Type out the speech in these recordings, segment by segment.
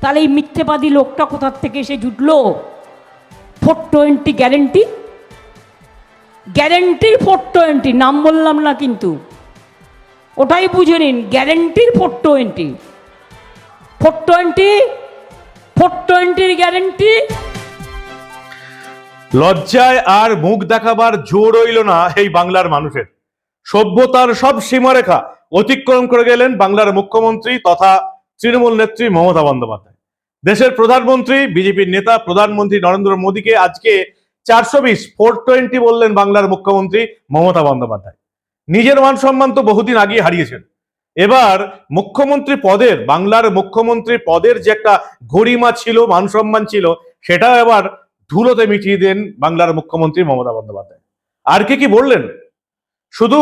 তাহলে এই মিথ্যেবাদী লোকটা কোথার থেকে এসে জুটলো? ফোর টোয়েন্টি গ্যারেন্টি গ্যারেন্টির ফোর টোয়েন্টি নাম বললাম না কিন্তু। ওটাই বুঝে নিন গ্যারেন্টির four twenty four twenty four টোয়েন্টির গ্যারেন্টি লজ্জায় আর মুখ দেখাবার জোর রইল না এই বাংলার মানুষের। সভ্যতার সব সীমারেখা অতিক্রম করে গেলেন বাংলার মুখ্যমন্ত্রী তথা তৃণমূল নেত্রী মমতা বন্দ্যোপাধ্যায়। দেশের প্রধানমন্ত্রী, বিজেপির নেতা, প্রধানমন্ত্রী নরেন্দ্র মোদীকে আজকে চারশো বিশ ফোর টোয়েন্টি বললেন বাংলার মুখ্যমন্ত্রী মমতা বন্দ্যোপাধ্যায়। নিজের মান সম্মান তো বহুদিন আগে হারিয়েছেন। এবার মুখ্যমন্ত্রী পদের, বাংলার মুখ্যমন্ত্রী পদের যে একটা গরিমা ছিল, মান সম্মান ছিল সেটাও এবার ধুলোতে মিটিয়ে দেন বাংলার মুখ্যমন্ত্রী মমতা বন্দ্যোপাধ্যায়। আর কি কি বললেন? শুধু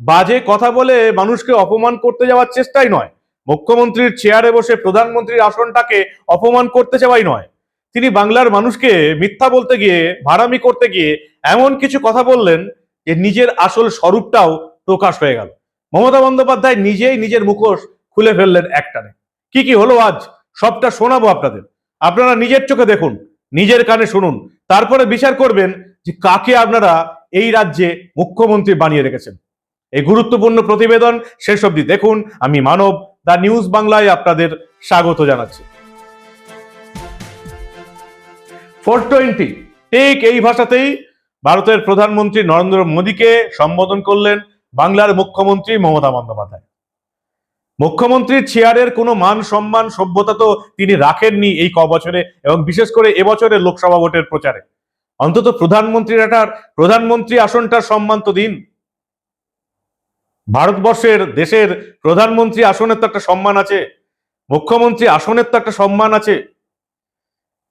বাজে কথা বলে মানুষকে অপমান করতে যাওয়ার চেষ্টাই নয় মুখ্যমন্ত্রীর চেয়ারে বসে প্রধানমন্ত্রীর আসনটাকে অপমান করতে যাওয়াই নয়। তিনি বাংলার মানুষকে মিথ্যা বলতে গিয়ে ভাড়ামি করতে গিয়ে এমন কিছু কথা বললেন যে নিজের আসল স্বরূপটাও প্রকাশ হয়ে গেল। মমতা বন্দ্যোপাধ্যায় নিজেই নিজের মুখোশ খুলে ফেললেন একটানে। কি কি হলো আজ? সবটা শোনাবো আপনাদের। আপনারা নিজের চোখে দেখুন, নিজের কানে শুনুন। তারপরে বিচার করবেন যে কাকে আপনারা এই রাজ্যে মুখ্যমন্ত্রী বানিয়ে রেখেছেন। এই গুরুত্বপূর্ণ প্রতিবেদন শেষ অবধি দেখুন। আমি মানব দা নিউজ বাংলায় আপনাদের স্বাগত জানাচ্ছি। Four twenty. ঠিক এই ভাষাতেই ভারতের প্রধানমন্ত্রী নরেন্দ্র মোদীকে সম্বোধন করলেন বাংলার মুখ্যমন্ত্রী মমতা বন্দ্যোপাধ্যায়। মুখ্যমন্ত্রীর চেয়ারের কোনো মান সম্মান সভ্যতা তো তিনি রাখেননি এই ক বছরে এবং বিশেষ করে এবছরের লোকসভা ভোটের প্রচারে। অন্তত প্রধানমন্ত্রীর একটা প্রধানমন্ত্রী আসনটার সম্মান তো দিন। ভারতবর্ষের দেশের প্রধানমন্ত্রী আসনের তো একটা সম্মান আছে, মুখ্যমন্ত্রী আসনের তো একটা সম্মান আছে।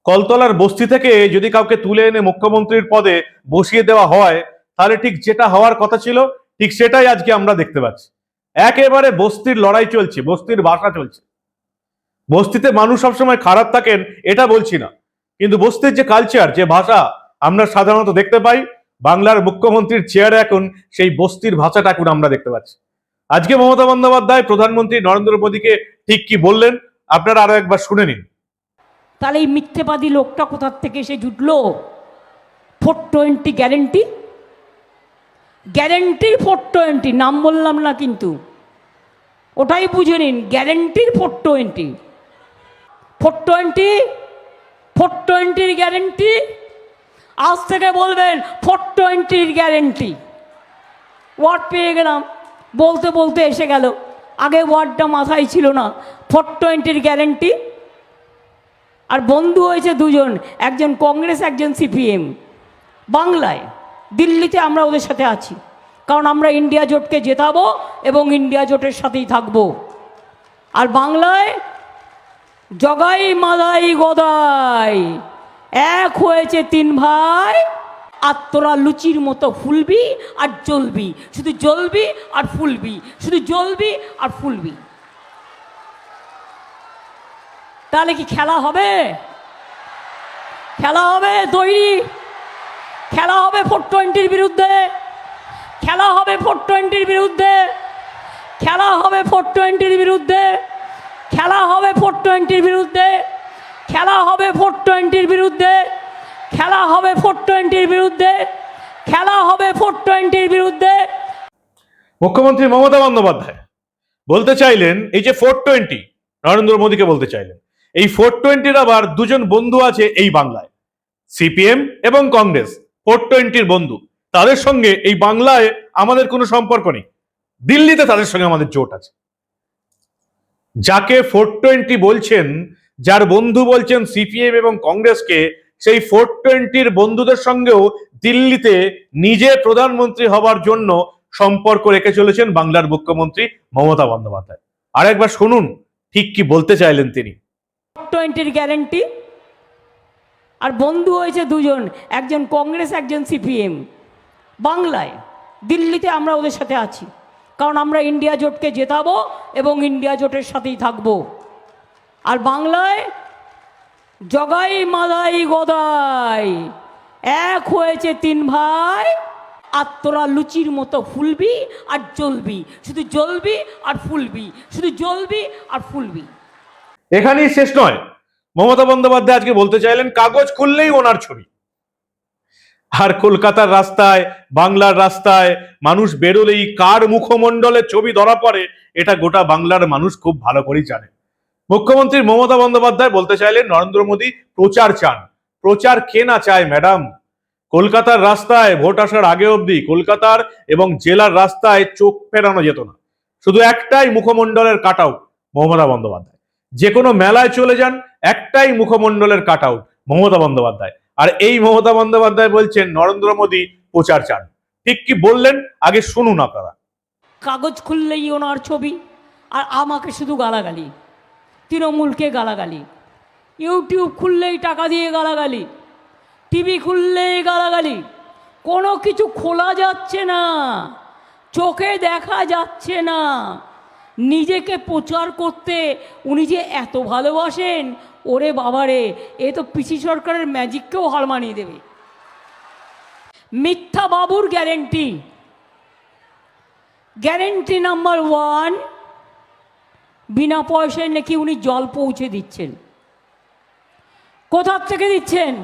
কলতলার বস্তি থেকে যদি কাউকে তুলে এনে মুখ্যমন্ত্রীর পদে বসিয়ে দেওয়া হয়, তাহলে ঠিক যেটা হওয়ার কথা ছিল, ঠিক সেটাই আজকে আমরা দেখতে পাচ্ছি। একেবারে বস্তির লড়াই চলছে, বস্তির ভাষা চলছে। বস্তিতে মানুষ সবসময় খারাপ থাকেন, এটা বলছি না। কিন্তু বস্তির যে কালচার যে ভাষা, আমরা সাধারণত দেখতে পাই বাংলার মুখ্যমন্ত্রীর চেয়ারে এখন সেই বস্তির ভাষাটা এখন আমরা দেখতে পাচ্ছি। আজকে মমতা বন্দ্যোপাধ্যায় প্রধানমন্ত্রী নরেন্দ্র মোদীকে ঠিক কি বললেন, আপনারা আরও একবার শুনে নিন। তাহলে এই মিথ্যেবাদী লোকটা কোথার থেকে এসে জুটলো? ফোর টোয়েন্টি গ্যারেন্টি গ্যারেন্টির ফোর টোয়েন্টি নাম বললাম না কিন্তু। ওটাই বুঝে নিন গ্যারেন্টির four twenty four twenty four টোয়েন্টির গ্যারেন্টি আজ থেকে বলবেন ফোর টোয়েন্টির গ্যারেন্টি ওয়ার্ড পেয়ে গেলাম। বলতে বলতে এসে গেল। আগে ওয়ার্ডটা মাথায় ছিল না। ফোর টোয়েন্টির গ্যারেন্টি আর বন্ধু হয়েছে দুজন, একজন কংগ্রেস, একজন সিপিএম। বাংলায়, দিল্লিতে আমরা ওদের সাথে আছি। কারণ আমরা ইন্ডিয়া জোটকে জেতাবো এবং ইন্ডিয়া জোটের সাথেই থাকব। আর বাংলায়, জগাই মাদাই গদাই। এক হয়েছে তিন ভাই, আর তোরা লুচির মতো ফুলবি আর জ্বলবি। শুধু জ্বলবি আর ফুলবি, শুধু জ্বলবি আর ফুলবি। তাহলে কি খেলা হবে? খেলা হবে তৈরি খেলা হবে ফোর টোয়েন্টির বিরুদ্ধে, খেলা হবে ফোর টোয়েন্টির বিরুদ্ধে, খেলা হবে ফোর টোয়েন্টির বিরুদ্ধে, খেলা হবে ফোর টোয়েন্টির বিরুদ্ধে। খেলা হবে ফোর টোয়েন্টির বিরুদ্ধে, খেলা হবে ফোর টোয়েন্টির বিরুদ্ধে, খেলা হবে ফোর টোয়েন্টির বিরুদ্ধে। মুখ্যমন্ত্রী মমতা বন্দ্যোপাধ্যায় বলতে চাইলেন, এই যে ফোর টোয়েন্টি, নরেন্দ্র মোদীকে বলতে চাইলেন, এই ফোর টোয়েন্টির আবার দুজন বন্ধু আছে এই বাংলায়, সিপিএম এবং কংগ্রেস, ফোর টোয়েন্টির বন্ধু। তাদের সঙ্গে এই বাংলায় আমাদের কোনো সম্পর্ক নেই। দিল্লিতে তাদের সঙ্গে আমাদের জোট আছে। যাকে ফোর টোয়েন্টি বলছেন যার বন্ধু বলছেন সিপিএম এবং কংগ্রেসকে, সেই ফোর টোয়েন্টির বন্ধুদের সঙ্গেও দিল্লিতে নিজে প্রধানমন্ত্রী হবার জন্য সম্পর্ক রেখে চলেছেন বাংলার মুখ্যমন্ত্রী মমতা বন্দ্যোপাধ্যায়। আরেকবার শুনুন, ঠিক কি বলতে চাইলেন তিনি। টোয়েন্টির গ্যারেন্টি আর বন্ধু হয়েছে দুজন, একজন কংগ্রেস, একজন সিপিএম। বাংলায়, দিল্লিতে আমরা ওদের সাথে আছি, কারণ আমরা ইন্ডিয়া জোটকে জেতাবো এবং ইন্ডিয়া জোটের সাথেই থাকব। আর বাংলায় জগাই মাদাই গদাই। এক হয়েছে তিন ভাই, আর তোরা লুচির মতো ফুলবি আর জ্বলবি। শুধু জ্বলবি আর ফুলবি, শুধু জ্বলবি আর ফুলবি। এখানেই শেষ নয়। মমতা বন্দ্যোপাধ্যায় আজকে বলতে চাইলেন, কাগজ খুললেই ওনার ছবি। আর কলকাতার রাস্তায়, বাংলার রাস্তায় মানুষ বেরোলেই কার মুখমণ্ডলের ছবি ধরা পড়ে, এটা গোটা বাংলার মানুষ খুব ভালো করেই জানে। মুখ্যমন্ত্রী মমতা বন্দ্যোপাধ্যায় বলতে চাইলেন, নরেন্দ্র মোদী প্রচার চান। প্রচার কে না চায়, ম্যাডাম? কলকাতার রাস্তায় ভোট আসার আগে অবধি কলকাতার এবং জেলার রাস্তায় চোখ ফেরানো যেত না। শুধু একটাই মুখমণ্ডলের কাট আউট, মমতা বন্দ্যোপাধ্যায়। যে কোনো মেলায় চলে যান, একটাই মুখমণ্ডলের কাট আউট, মমতা বন্দ্যোপাধ্যায়। আর এই মমতা বন্দ্যোপাধ্যায় বলছেন, নরেন্দ্র মোদী প্রচার চান। ঠিক কি বললেন? আগে শুনুন আপনারা। কাগজ খুললেই ওনার ছবি, আর আমাকে শুধু গালাগালি। তৃণমূলকে গালাগালি। ইউটিউব খুললেই টাকা দিয়ে গালাগালি। টিভি খুললেই গালাগালি। কোনো কিছু খোলা যাচ্ছে না। চোখে দেখা যাচ্ছে না। নিজেকে প্রচার করতে উনি যে এত ভালোবাসেন, ওরে বাবারে, এ তো পিসি সরকারের ম্যাজিককেও হার মানিয়ে দেবে। মিথ্যা বাবুর গ্যারেন্টি। গ্যারেন্টি নাম্বার ওয়ান বিনা পয়সায় নাকি উনি জল পৌঁছে দিচ্ছেন। কোথার থেকে দিচ্ছেন?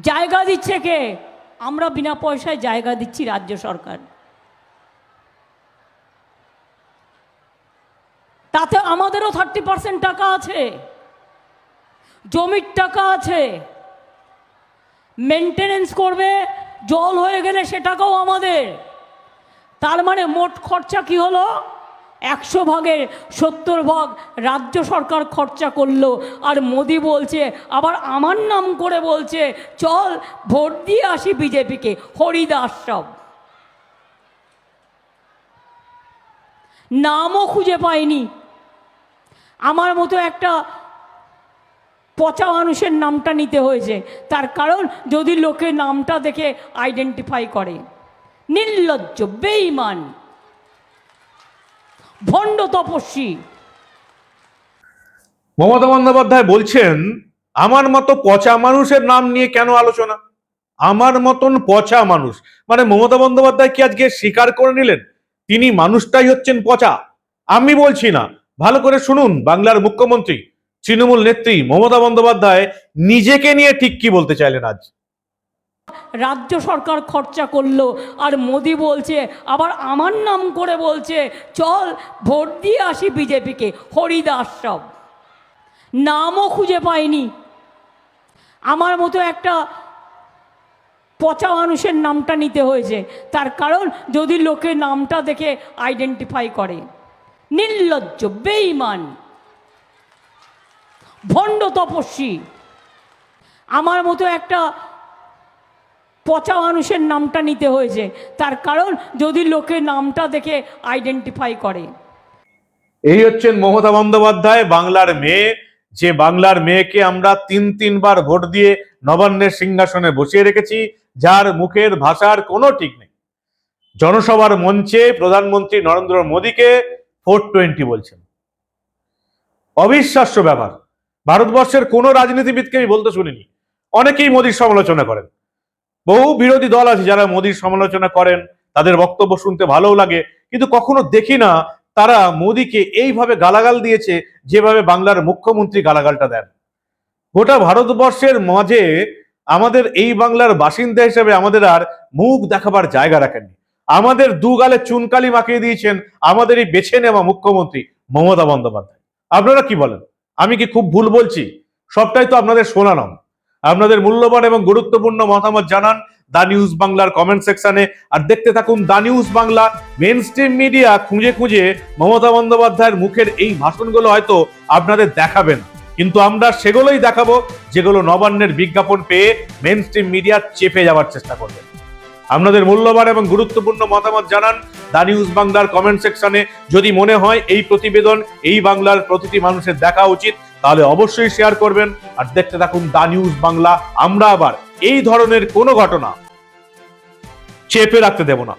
জায়গা দিচ্ছে কে? আমরা বিনা পয়সায় জায়গা দিচ্ছি রাজ্য সরকার। তাতে আমাদেরও থার্টি পার্সেন্ট টাকা আছে। জমির টাকা আছে। মেনটেনেন্স করবে, জল হয়ে গেলে সে টাকাও আমাদের। তার মানে মোট খরচা কি হলো? একশো ভাগের সত্তর ভাগ রাজ্য সরকার খরচা করল। আর মোদি বলছে, আবার আমার নাম করে বলছে, চল ভোট দিয়ে আসি বিজেপিকে। হরিদাস সব নামও খুঁজে পাইনি। আমার মতো একটা পচা মানুষের নামটা নিতে হয়েছে। তার কারণ যদি লোকে নামটা দেখে আইডেন্টিফাই করে। নির্লজ্জ, বেঈমান। ভণ্ড তপস্বী। মমতা বন্দ্যোপাধ্যায় বলছেন, আমার মতো পচা মানুষের নাম নিয়ে কেন আলোচনা? আমার মতন পচা মানুষ। মানে মমতা বন্দ্যোপাধ্যায় কি আজকে স্বীকার করে নিলেন? তিনি মানুষটাই হচ্ছেন পচা। আমি বলছি না। ভালো করে শুনুন, বাংলার মুখ্যমন্ত্রী, তৃণমূল নেত্রী মমতা বন্দ্যোপাধ্যায় নিজেকে নিয়ে ঠিক কি বলতে চাইলেন আজ? রাজ্য সরকার খরচা করল আর মোদি বলছে, আবার আমার নাম করে বলছে, চল ভোট দিয়ে আসি বিজেপিকে, হরিদাস সব নামও খুঁজে পাইনি। আমার মতো একটা পচা মানুষের নামটা নিতে হয়েছে। তার কারণ যদি লোকে নামটা দেখে আইডেন্টিফাই করে। নির্লজ্জ বেইমান ভণ্ড তপস্বী। আমার মতো একটা পচা মানুষের নামটা নিতে হয়েছে। তার কারণ যদি লোকে নামটা দেখে আইডেন্টিফাই করে। এই হচ্ছেন মমতা বন্দ্যোপাধ্যায়, বাংলার মেয়ে। যে বাংলার মেয়েকে আমরা তিন তিনবার ভোট দিয়ে নবান্নের সিংহাসনে বসিয়ে রেখেছি, যার মুখের ভাষার কোনো ঠিক নেই। জনসভার মঞ্চে প্রধানমন্ত্রী নরেন্দ্র মোদীকে ফোর টোয়েন্টি বলছেন। অবিশ্বাস্য ব্যাপার। ভারতবর্ষের কোনো রাজনীতিবিদকে আমি বলতে শুনিনি। অনেকেই মোদীর সমালোচনা করেন। বহু বিরোধী দল আছে যারা মোদীর সমালোচনা করেন, তাদের বক্তব্য শুনতে ভালোও লাগে, কিন্তু কখনো দেখি না তারা মোদীকে এইভাবে গালাগাল দিয়েছে যেভাবে বাংলার মুখ্যমন্ত্রী গালাগালটা দেন। গোটা ভারতবর্ষের মাঝে আমাদের এই বাংলার বাসিন্দা হিসেবে আমাদের আর মুখ দেখাবার জায়গা রাখেননি। আমাদের দুগালে চুনকালি মাখিয়ে দিয়েছেন আমাদের এই বেছে নেওয়া মুখ্যমন্ত্রী মমতা বন্দ্যোপাধ্যায়। আপনারা কি বলেন? আমি কি খুব ভুল বলছি? সবটাই তো আপনাদের শোনালাম আপনাদের মূল্যবান এবং গুরুত্বপূর্ণ মতামত জানান দা নিউজ বাংলার কমেন্ট সেকশনে। আর দেখতে থাকুন the news Bangla mainstream media খুঁজে খুঁজে মমতা বন্দ্যোপাধ্যায়ের মুখের এই ভাষণগুলো হয়তো আপনাদের দেখাবেন। কিন্তু আমরা সেগুলোই দেখাবো, যেগুলো নবান্নের বিজ্ঞাপন পেয়ে মেন স্ট্রিম মিডিয়া চেপে যাওয়ার চেষ্টা করবে। আপনাদের মূল্যবান এবং গুরুত্বপূর্ণ মতামত জানান দা নিউজ বাংলার কমেন্ট সেকশনে। যদি মনে হয় এই প্রতিবেদন, এই বাংলার প্রতিটি মানুষের দেখা উচিত তাহলে অবশ্যই শেয়ার করবেন আর দেখতে থাকুন দা নিউজ বাংলা। আমরা আবার এই ধরনের কোনো ঘটনা চেপে রাখতে দেব না।